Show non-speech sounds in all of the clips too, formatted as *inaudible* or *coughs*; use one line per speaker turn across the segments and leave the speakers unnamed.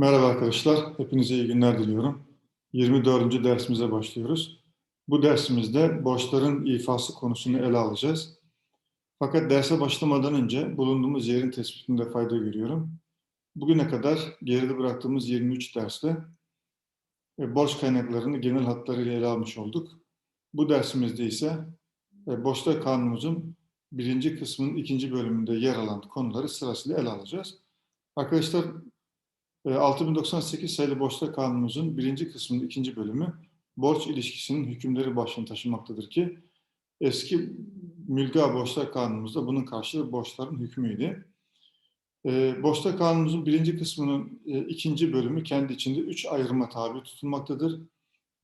Merhaba arkadaşlar, hepinize iyi günler diliyorum. 24. dersimize başlıyoruz. Bu dersimizde borçların ifası konusunu ele alacağız. Fakat derse başlamadan önce bulunduğumuz yerin tespitinde fayda görüyorum. Bugüne kadar geride bıraktığımız 23 derste e, borç kaynaklarını genel hatlarıyla ele almış olduk. Bu dersimizde ise e, borçlar kanunumuzun birinci kısmının ikinci bölümünde yer alan konuları sırasıyla ele alacağız. Arkadaşlar 6098 sayılı borçlar kanunumuzun birinci kısmının ikinci bölümü borç ilişkisinin hükümleri başlığını taşımaktadır ki eski mülga borçlar kanunumuzda bunun karşılığı borçların hükmüydü. E, borçlar kanunumuzun birinci kısmının e, ikinci bölümü kendi içinde üç ayrıma tabi tutulmaktadır.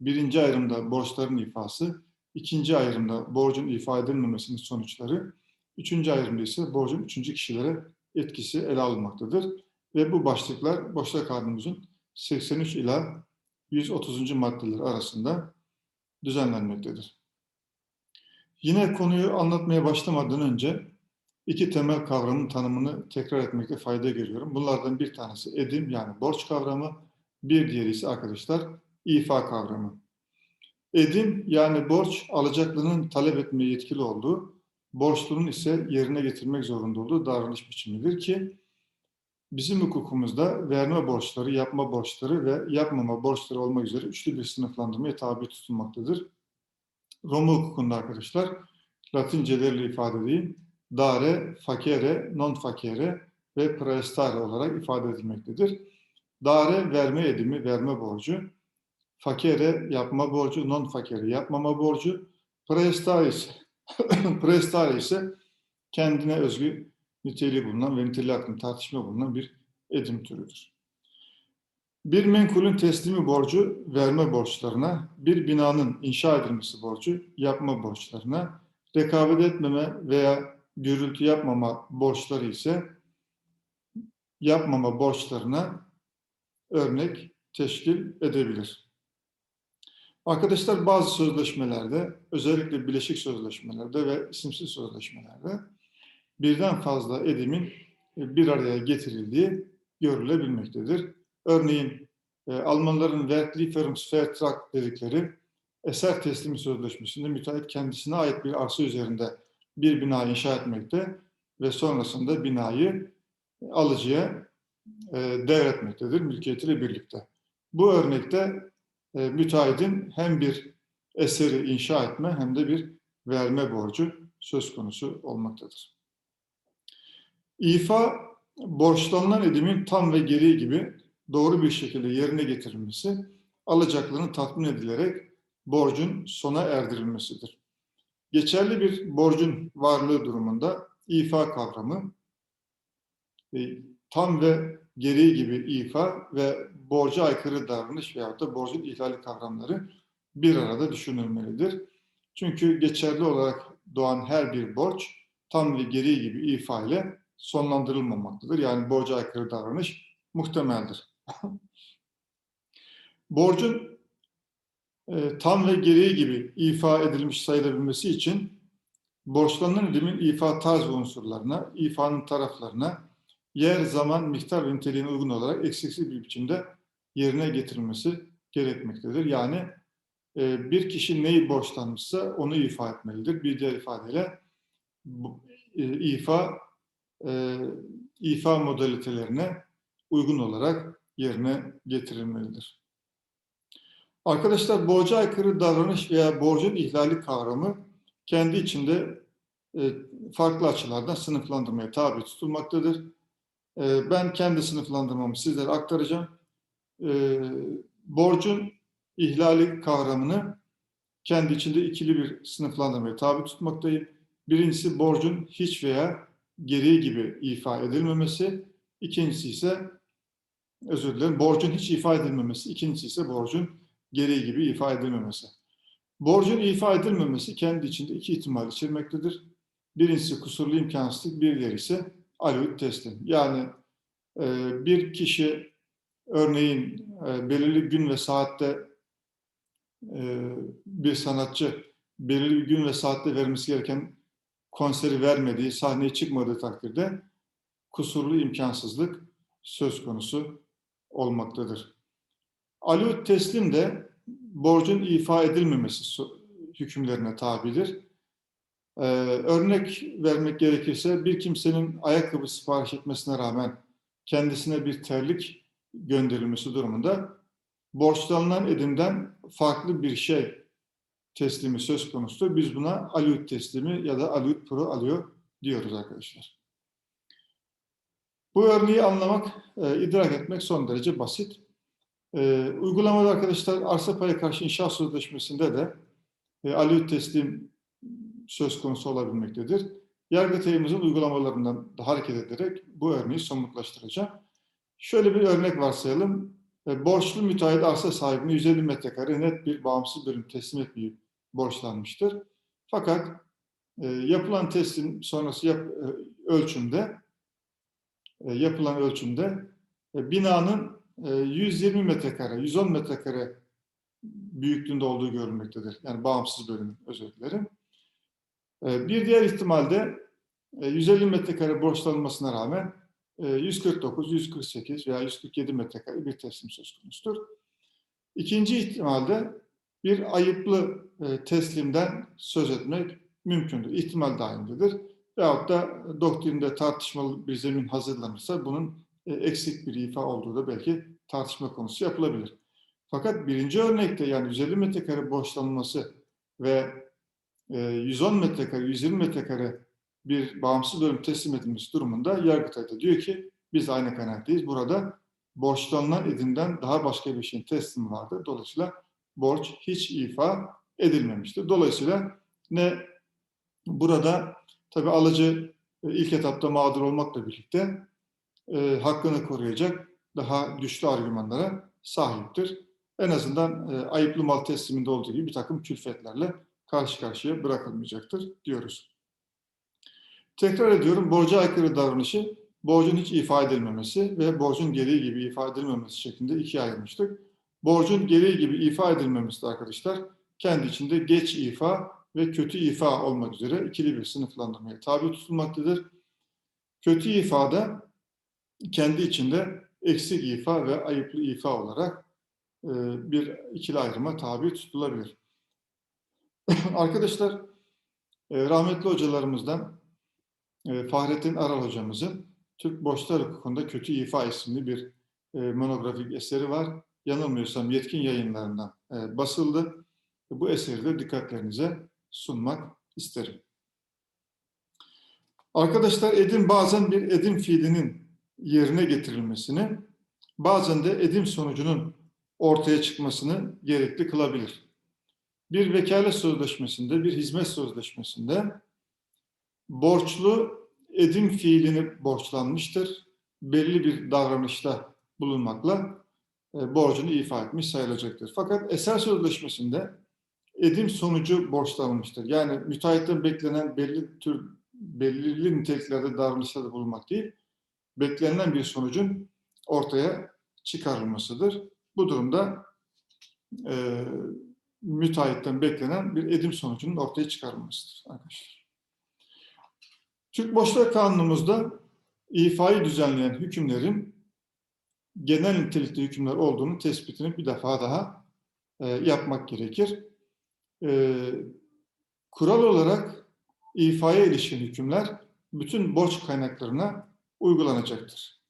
Birinci ayrımda borçların ifası, ikinci ayrımda borcun ifa edilmemesinin sonuçları, üçüncü ayrımda ise borcun üçüncü kişilere etkisi ele alınmaktadır. Ve bu başlıklar borçlar kanunumuzun 83 ila 130. maddeler arasında düzenlenmektedir. Yine konuyu anlatmaya başlamadan önce iki temel kavramın tanımını tekrar etmekte fayda görüyorum. Bunlardan bir tanesi edim yani borç kavramı, bir diğeri ise arkadaşlar ifa kavramı. Edim yani borç alacaklının talep etmeye yetkili olduğu, borçlunun ise yerine getirmek zorunda olduğu davranış biçimidir ki bizim hukukumuzda verme borçları, yapma borçları ve yapmama borçları olmak üzere üçlü bir sınıflandırmaya tabi tutulmaktadır. Roma hukukunda arkadaşlar Latincelerle ifade edeyim. Dare, fakere, non fakere ve praestare olarak ifade edilmektedir. Dare verme edimi, verme borcu. Fakere yapma borcu, non fakere yapmama borcu. Praestare ise, *coughs* praestare ise kendine özgü niteliği bulunan ve niteliği hakkında tartışma bulunan bir edim türüdür. Bir menkulün teslimi borcu verme borçlarına, bir binanın inşa edilmesi borcu yapma borçlarına, rekabet etmeme veya gürültü yapmama borçları ise yapmama borçlarına örnek teşkil edebilir. Arkadaşlar bazı sözleşmelerde, özellikle bileşik sözleşmelerde ve isimsiz sözleşmelerde birden fazla edimin bir araya getirildiği görülebilmektedir. Örneğin e, Almanların Wertlieferungsvertrag dedikleri eser teslimi sözleşmesinde müteahhit kendisine ait bir arsa üzerinde bir bina inşa etmekte ve sonrasında binayı alıcıya e, devretmektedir mülkiyetiyle birlikte. Bu örnekte e, müteahhitin hem bir eseri inşa etme hem de bir verme borcu söz konusu olmaktadır. İfa, borçlanılan edimin tam ve gereği gibi doğru bir şekilde yerine getirilmesi, alacaklının tatmin edilerek borcun sona erdirilmesidir. Geçerli bir borcun varlığı durumunda ifa kavramı, e, tam ve gereği gibi ifa ve borca aykırı davranış veyahut da borcun ihlali kavramları bir arada düşünülmelidir. Çünkü geçerli olarak doğan her bir borç tam ve gereği gibi ifa ile sonlandırılmamaktadır. Yani borca aykırı davranış muhtemeldir. *laughs* Borcun e, tam ve gereği gibi ifa edilmiş sayılabilmesi için borçlanılan ödemin ifa tarz ve unsurlarına, ifanın taraflarına yer, zaman, miktar ve niteliğine uygun olarak eksiksiz bir biçimde yerine getirilmesi gerekmektedir. Yani e, bir kişi neyi borçlanmışsa onu ifa etmelidir. Bir diğer ifadeyle e, ifa e, ifa modalitelerine uygun olarak yerine getirilmelidir. Arkadaşlar borca aykırı davranış veya borcun ihlali kavramı kendi içinde e, farklı açılardan sınıflandırmaya tabi tutulmaktadır. E, ben kendi sınıflandırmamı sizlere aktaracağım. E, borcun ihlali kavramını kendi içinde ikili bir sınıflandırmaya tabi tutmaktayım. Birincisi borcun hiç veya gereği gibi ifa edilmemesi. İkincisi ise özür dilerim borcun hiç ifa edilmemesi. İkincisi ise borcun gereği gibi ifa edilmemesi. Borcun ifa edilmemesi kendi içinde iki ihtimal içermektedir. Birincisi kusurlu imkansızlık, bir diğeri ise alüt teslim. Yani e, bir kişi örneğin e, belirli gün ve saatte e, bir sanatçı belirli gün ve saatte vermesi gereken konseri vermediği, sahneye çıkmadığı takdirde kusurlu imkansızlık söz konusu olmaktadır. Alüt teslim de borcun ifa edilmemesi hükümlerine tabidir. Ee, örnek vermek gerekirse bir kimsenin ayakkabı sipariş etmesine rağmen kendisine bir terlik gönderilmesi durumunda borçlanılan edimden farklı bir şey teslimi söz konusu. Biz buna alüt teslimi ya da alüt pro alıyor diyoruz arkadaşlar. Bu örneği anlamak, e, idrak etmek son derece basit. E, uygulamada arkadaşlar arsa paya karşı inşaat sözleşmesinde de e, alüt teslim söz konusu olabilmektedir. Yargıtay'ımızın uygulamalarından da hareket ederek bu örneği somutlaştıracağım. Şöyle bir örnek varsayalım. E, borçlu müteahhit arsa sahibine 150 metrekare net bir bağımsız bölüm teslim etmeyi borçlanmıştır. Fakat e, yapılan teslim sonrası yap, e, ölçümde e, yapılan ölçümde e, binanın e, 120 metrekare, 110 metrekare büyüklüğünde olduğu görülmektedir. Yani bağımsız bölüm özür dilerim. E, bir diğer ihtimalde e, 150 metrekare borçlanmasına rağmen e, 149, 148 veya 147 metrekare bir teslim söz konusudur. İkinci ihtimalde bir ayıplı e, teslimden söz etmek mümkündür. İhtimal dahilindedir. Veyahut da doktrinde tartışmalı bir zemin hazırlanırsa bunun e, eksik bir ifa olduğu da belki tartışma konusu yapılabilir. Fakat birinci örnekte yani 150 metrekare borçlanması ve e, 110 metrekare, 120 metrekare bir bağımsız bölüm teslim edilmesi durumunda Yargıtay'da diyor ki biz aynı kanaatteyiz. Burada borçlanılan edimden daha başka bir şeyin teslimi vardı. Dolayısıyla borç hiç ifa edilmemiştir. Dolayısıyla ne burada tabi alıcı e, ilk etapta mağdur olmakla birlikte e, hakkını koruyacak daha güçlü argümanlara sahiptir. En azından e, ayıplı mal tesliminde olduğu gibi bir takım külfetlerle karşı karşıya bırakılmayacaktır diyoruz. Tekrar ediyorum, borca aykırı davranışı borcun hiç ifade edilmemesi ve borcun gereği gibi ifade edilmemesi şeklinde ikiye ayırmıştık. Borcun gereği gibi ifade edilmemesi de arkadaşlar kendi içinde geç ifa ve kötü ifa olmak üzere ikili bir sınıflandırmaya tabi tutulmaktadır. Kötü ifada kendi içinde eksik ifa ve ayıplı ifa olarak e, bir ikili ayrıma tabi tutulabilir. *laughs* Arkadaşlar e, rahmetli hocalarımızdan e, Fahrettin Aral hocamızın Türk Borçlar Hukuku'nda Kötü İfa isimli bir monografik eseri var. Yanılmıyorsam yetkin yayınlarından basıldı. Bu eseri de dikkatlerinize sunmak isterim. Arkadaşlar edim bazen bir edim fiilinin yerine getirilmesini, bazen de edim sonucunun ortaya çıkmasını gerekli kılabilir. Bir vekalet sözleşmesinde, bir hizmet sözleşmesinde borçlu edim fiilini borçlanmıştır. Belli bir davranışta bulunmakla e, borcunu ifa etmiş sayılacaktır. Fakat eser sözleşmesinde edim sonucu borçlanmıştır. Yani müteahhitten beklenen belli tür belirli niteliklerde davranışlarda bulunmak değil, beklenen bir sonucun ortaya çıkarılmasıdır. Bu durumda e, müteahhitten beklenen bir edim sonucunun ortaya çıkarılmasıdır arkadaşlar. Türk Borçlar Kanunumuzda ifayı düzenleyen hükümlerin genel nitelikte hükümler olduğunu tespitini bir defa daha e, yapmak gerekir. E, kural olarak ifaya ilişkin hükümler bütün borç kaynaklarına uygulanacaktır.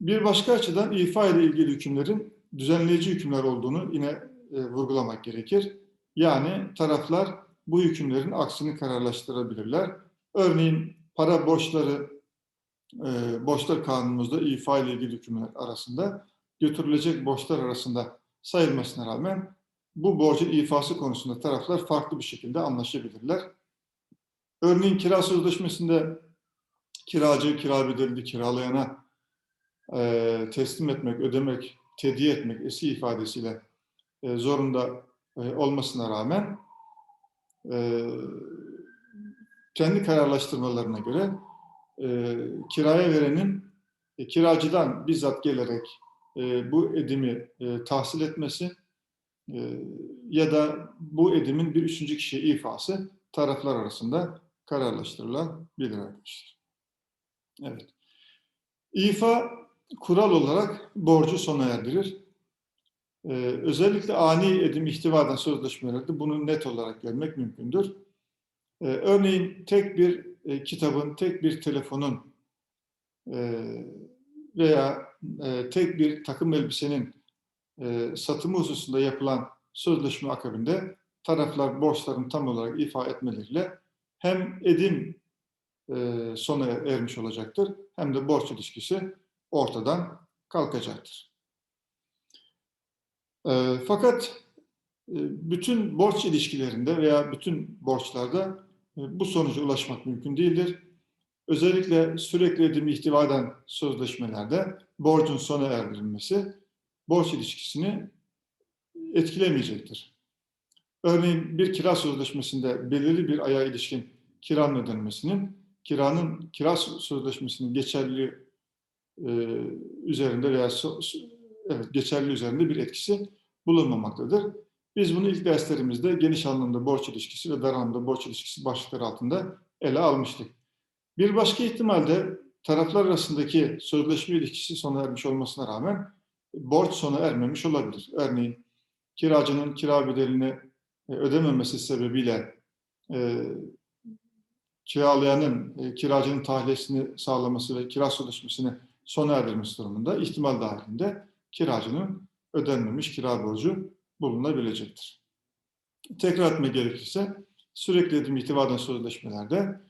Bir başka açıdan ifa ile ilgili hükümlerin düzenleyici hükümler olduğunu yine e, vurgulamak gerekir. Yani taraflar bu hükümlerin aksini kararlaştırabilirler. Örneğin para borçları, e, borçlar kanunumuzda ifa ile ilgili hükümler arasında götürülecek borçlar arasında sayılmasına rağmen bu borcun ifası konusunda taraflar farklı bir şekilde anlaşabilirler. Örneğin kira sözleşmesinde kiracı kira bedelini kiralayana e, teslim etmek, ödemek, tediye etmek esi ifadesiyle e, zorunda e, olmasına rağmen e, kendi kararlaştırmalarına göre e, kiraya verenin e, kiracıdan bizzat gelerek e, bu edimi e, tahsil etmesi e, ya da bu edimin bir üçüncü kişiye ifası taraflar arasında kararlaştırılabilir arkadaşlar. Evet. İfa kural olarak borcu sona erdirir. Ee, özellikle ani edim ihtivadan sözleşmelerde bunu net olarak görmek mümkündür. Ee, örneğin tek bir e, kitabın, tek bir telefonun e, veya e, tek bir takım elbisenin e, satımı hususunda yapılan sözleşme akabinde taraflar borçlarını tam olarak ifa etmeleriyle hem edim e, sona ermiş olacaktır hem de borç ilişkisi ortadan kalkacaktır. E, fakat e, bütün borç ilişkilerinde veya bütün borçlarda bu sonuca ulaşmak mümkün değildir. Özellikle sürekli edim ihtiva eden sözleşmelerde borcun sona erdirilmesi borç ilişkisini etkilemeyecektir. Örneğin bir kira sözleşmesinde belirli bir aya ilişkin kiranın ödenmesinin kiranın kira sözleşmesinin geçerli e, üzerinde veya so, evet geçerli üzerinde bir etkisi bulunmamaktadır. Biz bunu ilk derslerimizde geniş anlamda borç ilişkisi ve dar anlamda borç ilişkisi başlıkları altında ele almıştık. Bir başka ihtimalde taraflar arasındaki sözleşme ilişkisi sona ermiş olmasına rağmen borç sona ermemiş olabilir. Örneğin kiracının kira bedelini e, ödememesi sebebiyle e, kiralayanın e, kiracının tahliyesini sağlaması ve kira sözleşmesini sona erdirmesi durumunda ihtimal dahilinde kiracının ödenmemiş kira borcu bulunabilecektir. Tekrar etme gerekirse sürekli edim itibadan sözleşmelerde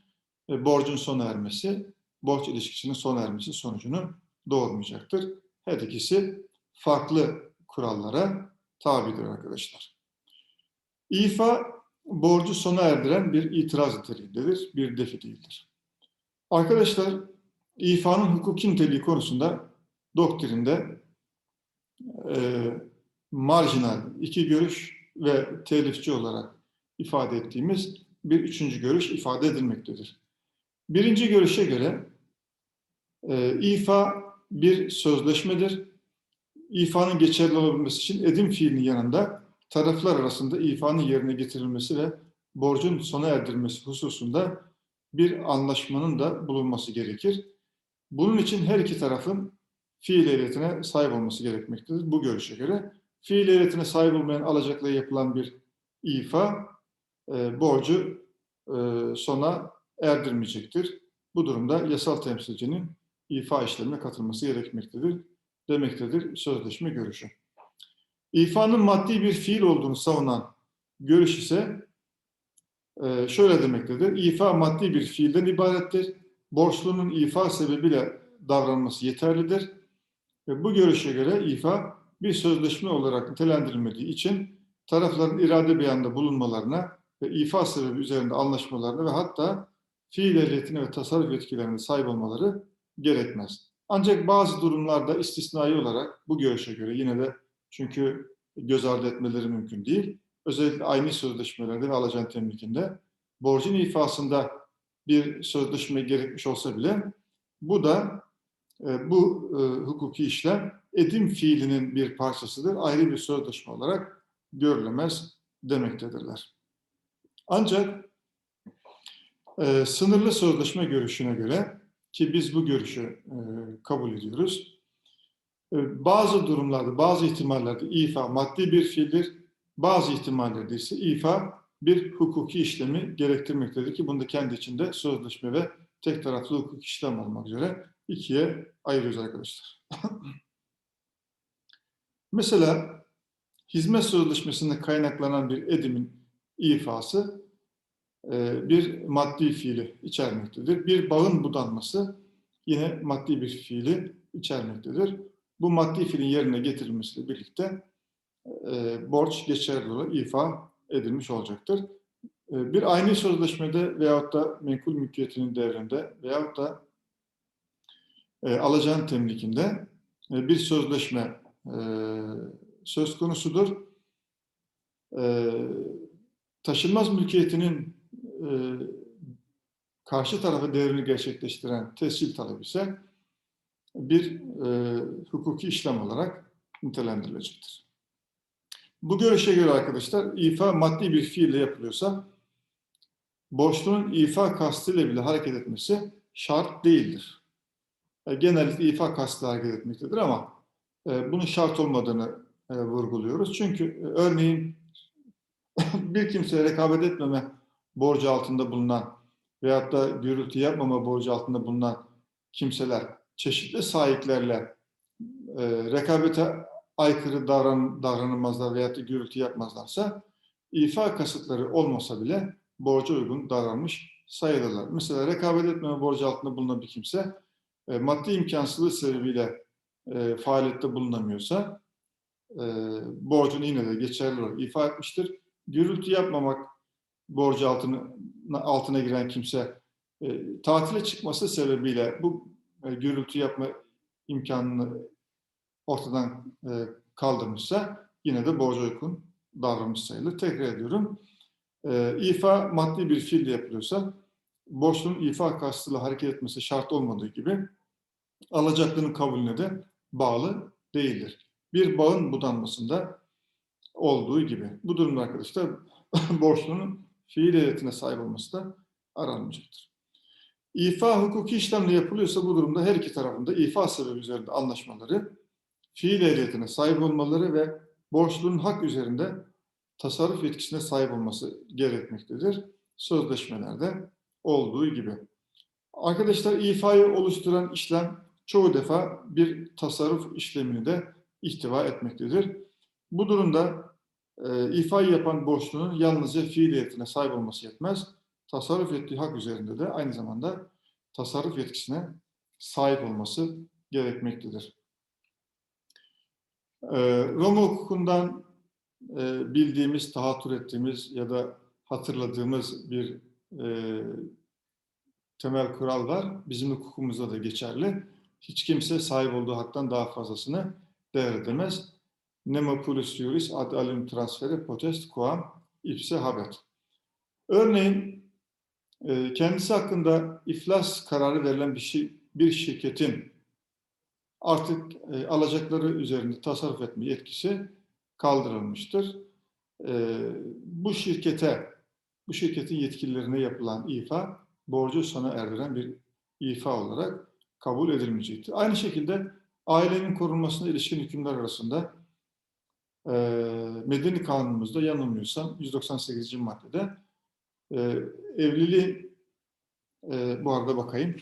e, borcun sona ermesi, borç ilişkisinin sona ermesi sonucunu doğurmayacaktır. Her ikisi farklı kurallara tabidir arkadaşlar. İfa borcu sona erdiren bir itiraz niteliğindedir, bir defi değildir. Arkadaşlar, ifanın hukuki niteliği konusunda doktrinde e, marjinal iki görüş ve telifçi olarak ifade ettiğimiz bir üçüncü görüş ifade edilmektedir. Birinci görüşe göre e, ifa bir sözleşmedir. İfanın geçerli olabilmesi için edim fiilinin yanında taraflar arasında ifanın yerine getirilmesi ve borcun sona erdirilmesi hususunda bir anlaşmanın da bulunması gerekir. Bunun için her iki tarafın fiil ehliyetine sahip olması gerekmektedir bu görüşe göre. Fiil ehliyetine sahip olmayan alacakla yapılan bir ifa e, borcu e, sona erdirmeyecektir. Bu durumda yasal temsilcinin ifa işlemine katılması gerekmektedir demektedir sözleşme görüşü. İfanın maddi bir fiil olduğunu savunan görüş ise e, şöyle demektedir. İfa maddi bir fiilden ibarettir. Borçlunun ifa sebebiyle davranması yeterlidir. Ve bu görüşe göre ifa bir sözleşme olarak nitelendirilmediği için tarafların irade beyanında bulunmalarına ve ifa sebebi üzerinde anlaşmalarına ve hatta fiil ehliyetine ve tasarruf yetkilerine sahip olmaları gerekmez. Ancak bazı durumlarda istisnai olarak bu görüşe göre yine de çünkü göz ardı etmeleri mümkün değil. Özellikle aynı sözleşmelerde ve alacağın temlikinde borcun ifasında bir sözleşme gerekmiş olsa bile bu da bu e, hukuki işlem edim fiilinin bir parçasıdır. Ayrı bir sözleşme olarak görülemez demektedirler. Ancak e, sınırlı sözleşme görüşüne göre ki biz bu görüşü e, kabul ediyoruz. E, bazı durumlarda, bazı ihtimallerde ifa maddi bir fiildir. Bazı ihtimallerde ise ifa bir hukuki işlemi gerektirmektedir ki bunda kendi içinde sözleşme ve tek taraflı hukuk işlem olmak üzere ikiye ayırıyoruz arkadaşlar. *laughs* Mesela hizmet sözleşmesinde kaynaklanan bir edimin ifası e, bir maddi fiili içermektedir. Bir bağın budanması yine maddi bir fiili içermektedir. Bu maddi fiilin yerine getirilmesiyle birlikte e, borç geçerli olarak ifa edilmiş olacaktır. E, bir aynı sözleşmede veyahut da menkul mülkiyetinin devrinde veyahut da alacağın temlikinde bir sözleşme söz konusudur. Taşınmaz mülkiyetinin e, karşı tarafa devrini gerçekleştiren tescil talebi ise bir e, hukuki işlem olarak nitelendirilecektir. Bu görüşe göre arkadaşlar ifa maddi bir fiille yapılıyorsa borçlunun ifa kastıyla bile hareket etmesi şart değildir. E, genellikle ifa kastı hareket etmektedir ama e, bunun şart olmadığını e, vurguluyoruz. Çünkü örneğin *laughs* bir kimseye rekabet etmeme borcu altında bulunan veyahut da gürültü yapmama borcu altında bulunan kimseler çeşitli sahiplerle rekabete aykırı davran, davranılmazlar veyahut da gürültü yapmazlarsa ifa kasıtları olmasa bile borca uygun davranmış sayılırlar. Mesela rekabet etmeme borcu altında bulunan bir kimse e, maddi imkansızlığı sebebiyle e, faaliyette bulunamıyorsa e, borcunu yine de geçerli olarak ifa etmiştir. Gürültü yapmamak borcu altına, altına giren kimse e, tatile çıkması sebebiyle bu e, gürültü yapma imkanını ortadan e, kaldırmışsa yine de borca uygun davranmış sayılır. Tekrar ediyorum. E, ifa maddi bir fiille yapılıyorsa borçlunun ifa kastıyla hareket etmesi şart olmadığı gibi alacaklının kabulüne de bağlı değildir. Bir bağın budanmasında olduğu gibi. Bu durumda arkadaşlar *laughs* borçlunun fiil ehliyetine sahip olması da aranmayacaktır. İfa hukuki işlemle yapılıyorsa bu durumda her iki tarafında ifa sebebi üzerinde anlaşmaları, fiil ehliyetine sahip olmaları ve borçlunun hak üzerinde tasarruf yetkisine sahip olması gerekmektedir. Sözleşmelerde olduğu gibi. Arkadaşlar ifayı oluşturan işlem çoğu defa bir tasarruf işlemini de ihtiva etmektedir. Bu durumda e, ifayı yapan borçlunun yalnızca fiiliyetine sahip olması yetmez. Tasarruf ettiği hak üzerinde de aynı zamanda tasarruf yetkisine sahip olması gerekmektedir. E, Roma hukukundan e, bildiğimiz, tahattür ettiğimiz ya da hatırladığımız bir e, temel kural var. Bizim hukukumuzda da geçerli. Hiç kimse sahip olduğu haktan daha fazlasını devredemez. Nemo plus juris ad alium transferi potest quam ipse habet. Örneğin e, kendisi hakkında iflas kararı verilen bir, şey, bir şirketin artık e, alacakları üzerinde tasarruf etme yetkisi kaldırılmıştır. E, bu şirkete, bu şirketin yetkililerine yapılan ifa borcu sona erdiren bir ifa olarak kabul edilmeyecektir. Aynı şekilde ailenin korunmasına ilişkin hükümler arasında e, Medeni Kanunumuzda yanılmıyorsam 198. maddede e, evliliği e, bu arada bakayım.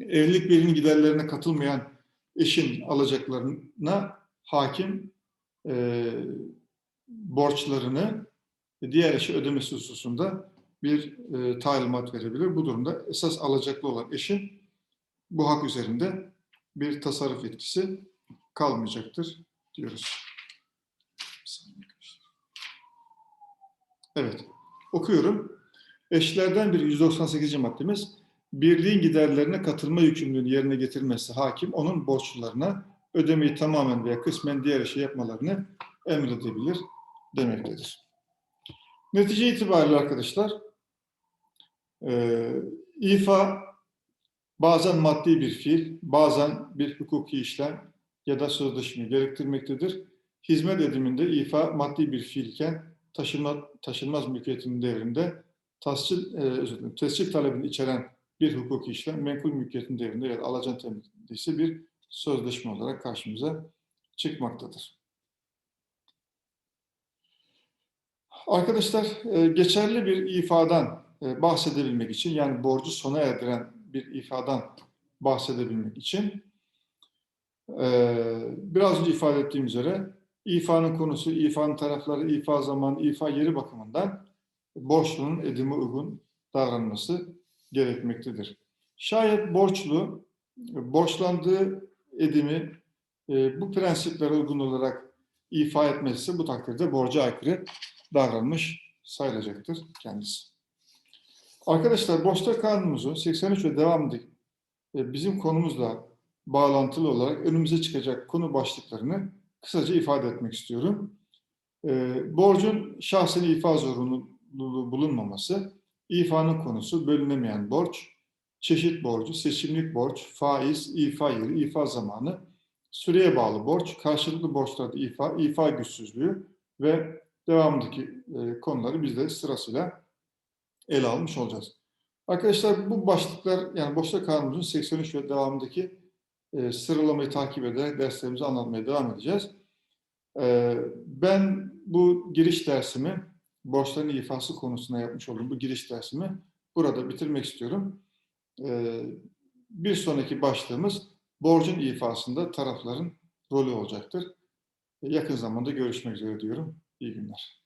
Evlilik birinin giderlerine katılmayan eşin alacaklarına hakim e, borçlarını diğer eşi ödemesi hususunda bir e, talimat verebilir. Bu durumda esas alacaklı olan eşin bu hak üzerinde bir tasarruf etkisi kalmayacaktır diyoruz. Evet, okuyorum. Eşlerden biri 198. maddemiz, birliğin giderlerine katılma yükümlülüğünü yerine getirmesi hakim, onun borçlularına ödemeyi tamamen veya kısmen diğer işi yapmalarını emredebilir demektedir. Netice itibariyle arkadaşlar, e, ifa bazen maddi bir fiil, bazen bir hukuki işlem ya da sözleşme gerektirmektedir. Hizmet ediminde ifa maddi bir fiilken taşınma, taşınmaz mülkiyetin devrinde tascil, e, özür tescil talebini içeren bir hukuki işlem menkul mülkiyetin devrinde ya da alacan temsilcisi bir sözleşme olarak karşımıza çıkmaktadır. Arkadaşlar e, geçerli bir ifadan e, bahsedebilmek için yani borcu sona erdiren bir ifadan bahsedebilmek için biraz önce ifade ettiğim üzere ifanın konusu, ifanın tarafları, ifa zamanı, ifa yeri bakımından borçlunun edime uygun davranması gerekmektedir. Şayet borçlu borçlandığı edimi bu prensiplere uygun olarak ifa etmezse bu takdirde borca aykırı davranmış sayılacaktır kendisi. Arkadaşlar borçlar kanunumuzun 83 ve devamındaki e, bizim konumuzla bağlantılı olarak önümüze çıkacak konu başlıklarını kısaca ifade etmek istiyorum. E, borcun şahsını ifa zorunluluğu bulunmaması, ifanın konusu bölünemeyen borç, çeşit borcu, seçimlik borç, faiz, ifa yeri, ifa zamanı, süreye bağlı borç, karşılıklı borçlarda ifa, ifa güçsüzlüğü ve devamındaki e, konuları biz de sırasıyla ele almış olacağız. Arkadaşlar bu başlıklar yani boşluk kanunumuzun 83 ve devamındaki e, sıralamayı takip ederek derslerimizi anlatmaya devam edeceğiz. E, ben bu giriş dersimi, borçların ifası konusuna yapmış olduğum bu giriş dersimi burada bitirmek istiyorum. E, bir sonraki başlığımız borcun ifasında tarafların rolü olacaktır. Yakın zamanda görüşmek üzere diyorum. İyi günler.